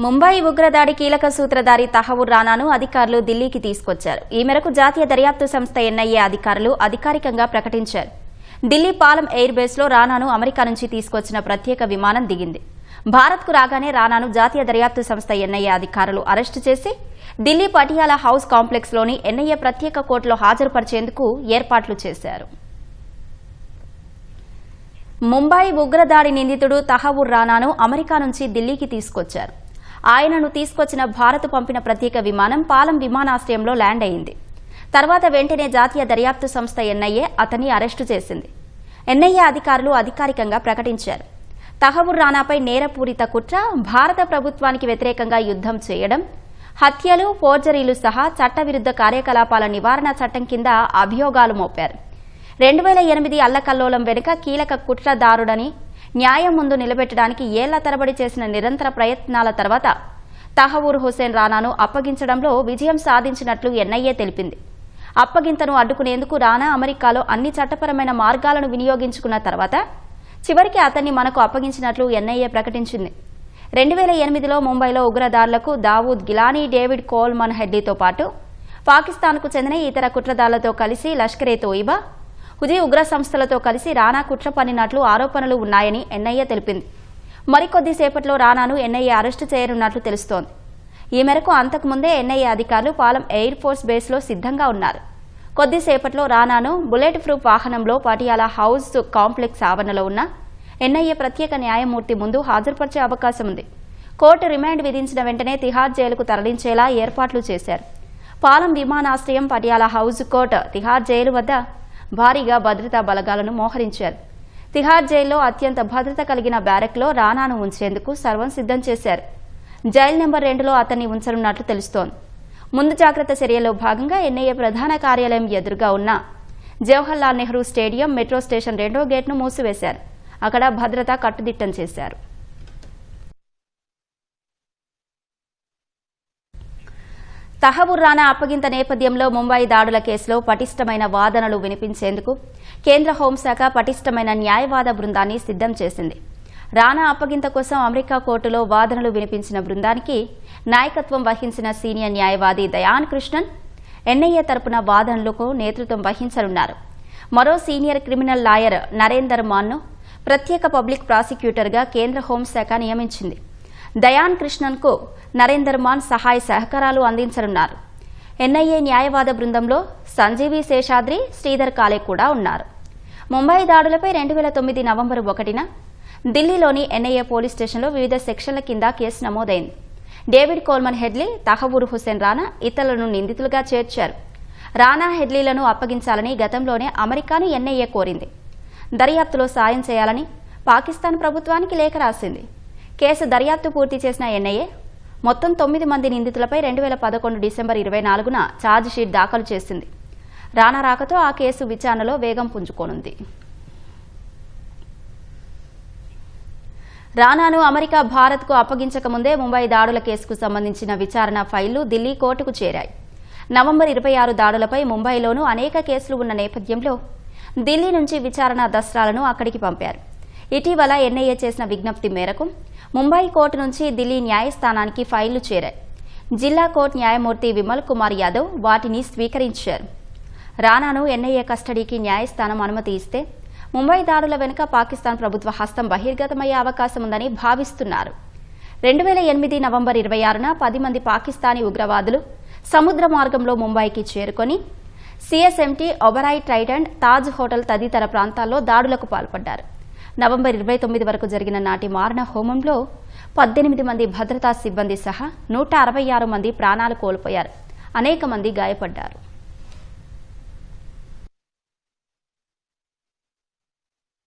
ముంబై ఉగ్రదాడి కీలక సూత్రధారి తహవూర్ రానాను అధికారులు ఢిల్లీకి తీసుకొచ్చారు. ఈ మేరకు జాతీయ దర్యాప్తు సంస్థ ఎన్ఐఏ అధికారులు అధికారికంగా ప్రకటించారు. ఢిల్లీ పాలం ఎయిర్ బేస్లో రానాను అమెరికా నుంచి తీసుకొచ్చిన ప్రత్యేక విమానం దిగింది. భారత్కు రాగానే రానాను జాతీయ దర్యాప్తు సంస్థ ఎన్ఐఏ అధికారులు అరెస్టు చేసి ఢిల్లీ పటియాలా హౌస్ కాంప్లెక్స్లోని ఎన్ఐఏ ప్రత్యేక కోర్టులో హాజరుపరిచేందుకు ఏర్పాట్లు చేశారు. ముంబై ఉగ్రదాడి నిందితుడు తహవూర్ రానాను అమెరికా నుంచి ఢిల్లీకి తీసుకొచ్చారు. ఆయనను తీసుకొచ్చిన భారత్ పంపిన ప్రత్యేక విమానం పాలం విమానాశ్రయంలో ల్యాండ్ అయింది. తర్వాత వెంటనే జాతీయ దర్యాప్తు సంస్థ ఎన్ఐఏ అతన్ని అరెస్టు చేసింది. ఎన్ఐఏ అధికారులు అధికారికంగా ప్రకటించారు. తహవూర్ రానాపై నేరపూరిత కుట్ర భారత ప్రభుత్వానికి వ్యతిరేకంగా యుద్దం చేయడం హత్యలు ఫోర్జరీలు సహా చట్టవిరుద్ధ కార్యకలాపాల నివారణ చట్టం కింద అభియోగాలు మోపారు. రెండు వేల ఎనిమిది అల్లకల్లోలం వెనుక కీలక కుట్రదారుడని న్యాయం ముందు నిలబెట్టడానికి ఏళ్ళ తరబడి చేసిన నిరంతర ప్రయత్నాల తర్వాత తహవూర్ హుసేన్ రానాను అప్పగించడంలో విజయం సాధించినట్లు ఎన్ఐఏ తెలిపింది. అప్పగింతను అడ్డుకునేందుకు రానా అమెరికాలో అన్ని చట్టపరమైన మార్గాలను వినియోగించుకున్న తర్వాత చివరికి అతన్ని మనకు అప్పగించినట్లు ఎన్ఐఏ ప్రకటించింది. రెండు వేల ఎనిమిదిలో ముంబైలో ఉగ్రదారులకు దావూద్ గిలానీ డేవిడ్ కోల్మన్ హెడ్లీతో పాటు పాకిస్తాన్కు చెందిన ఇతర కుట్రదారులతో కలిసి లష్కరే తోయిబా హుజీ ఉగ్ర సంస్థలతో కలిసి రానా కుట్ర పన్నినట్లు ఆరోపణలు ఉన్నాయని ఎన్ఐఏ తెలిపింది. మరికొద్దిసేపట్లో రానాను ఎన్ఐఏ అరెస్టు చేయనున్నట్లు తెలుస్తోంది. ఈ మేరకు అంతకుముందే ఎన్ఐఏ అధికారులు పాలం ఎయిర్ ఫోర్స్ బేస్లో సిద్ధంగా ఉన్నారు. కొద్దిసేపట్లో రానాను బుల్లెట్ ప్రూఫ్ వాహనంలో పటియాల హౌస్ కాంప్లెక్స్ ఆవరణలో ఉన్న ఎన్ఐఏ ప్రత్యేక న్యాయమూర్తి ముందు హాజరుపరిచే అవకాశం ఉంది. కోర్టు రిమాండ్ విధించిన వెంటనే తిహార్ జైలుకు తరలించేలా ఏర్పాట్లు చేశారు. పాలం విమానాశ్రయం Patiala house court Tihar jail వద్ద భారీగా భద్రతా బలగాలను మోహరించారు. తిహార్ జైల్లో అత్యంత భద్రత కలిగిన బ్యారెక్లో రానాను ఉంచేందుకు సర్వం సిద్ధం చేశారు. జైలు నెంబర్ రెండులో అతన్ని ఉంచనున్నట్లు తెలుస్తోంది. ముందు జాగ్రత్త చర్యలో భాగంగా ఎన్ఐఏ ప్రధాన కార్యాలయం ఎదురుగా ఉన్న Jawaharlal Nehru stadium metro station రెండో గేట్ను మూసివేశారు. అక్కడ భద్రత కట్టుదిట్టం చేశారు. తహబుర్ రానా అప్పగింత నేపథ్యంలో ముంబై దాడుల కేసులో పటిష్టమైన వాదనలు వినిపించేందుకు కేంద్ర హోంశాఖ పటిష్టమైన న్యాయవాద బృందాన్ని సిద్ధం చేసింది. రానా అప్పగింత కోసం అమెరికా కోర్టులో వాదనలు వినిపించిన బృందానికి నాయకత్వం వహించిన సీనియర్ న్యాయవాది దయాన్ కృష్ణన్ ఎన్ఐఏ తరపున వాదనలకు నేతృత్వం వహించనున్నారు. మరో సీనియర్ క్రిమినల్ లాయర్ నరేందర్ మాన్ను ప్రత్యేక పబ్లిక్ ప్రాసిక్యూటర్గా కేంద్ర హోంశాఖ నియమించింది. దయాన్ కృష్ణన్కు నరేందర్ మాన్ సహాయ సహకారాలు అందించనున్నారు. ఎన్ఐఏ న్యాయవాద బృందంలో సంజీవి శేషాద్రి శ్రీధర్ కాలే కూడా ఉన్నారు. ముంబై దాడులపై రెండు వేల తొమ్మిది నవంబర్ ఒకటిన ఢిల్లీలోని ఎన్ఐఏ పోలీస్ స్టేషన్లో వివిధ సెక్షన్ల కింద కేసు నమోదైంది. David Coleman Headley Tahawwur Hussain Rana ఇతరులను నిందితులుగా చేర్చారు. రానా హెడ్లీలను అప్పగించాలని గతంలోనే అమెరికాను ఎన్ఐఏ కోరింది. దర్యాప్తులో సాయం చేయాలని పాకిస్తాన్ ప్రభుత్వానికి లేఖ రాసింది. కేసు దర్యాప్తు పూర్తి చేసిన ఎన్ఐఏ మొత్తం తొమ్మిది మంది నిందితులపై రెండు వేల పదకొండు డిసెంబర్ ఇరవై నాలుగున ఛార్జ్షీట్ దాఖలు చేసింది. రానా రాకతో ఆ కేసు విచారణలో వేగం పుంజుకోనుంది. రానాను అమెరికా భారత్కు అప్పగించక ముందే ముంబై దాడుల కేసుకు సంబంధించిన విచారణ ఫైళ్ళు ఢిల్లీ కోర్టుకు చేరాయి. నవంబర్ ఇరవై ఆరు దాడులపై ముంబైలోనూ అనేక కేసులు ఉన్న నేపథ్యంలో ఢిల్లీ నుంచి విచారణ దస్త్రాలను అక్కడికి పంపారు. ఇటీవల ఎన్ఐఏ చేసిన విజ్ఞప్తి మేరకు ముంబై కోర్టు నుంచి ఢిల్లీ న్యాయస్థానానికి ఫైళ్ళు చేరాయి. జిల్లా కోర్టు న్యాయమూర్తి విమల్ కుమార్ యాదవ్ వాటిని స్వీకరించారు. రానాను ఎన్ఐఏ కస్టడీకి న్యాయస్థానం అనుమతి ఇస్తే ముంబై దాడుల వెనుక పాకిస్తాన్ ప్రభుత్వ హస్తం బహిర్గతమయ్యే అవకాశం ఉందని భావిస్తున్నారు. రెండు వేల ఎనిమిది నవంబర్ ఇరవై ఆరున పది మంది పాకిస్తానీ ఉగ్రవాదులు సముద్ర మార్గంలో ముంబైకి చేరుకొని CSMT Oberoi Trident Taj hotel తదితర ప్రాంతాల్లో దాడులకు పాల్పడ్డారు. నవంబర్ ఇరవై తొమ్మిది వరకు జరిగిన నాటి మారణ హోమంలో పద్దెనిమిది మంది భద్రతా సిబ్బంది సహా నూట అరవై ఆరు మంది ప్రాణాలు కోల్పోయారు. అనేక మంది గాయపడ్డారు.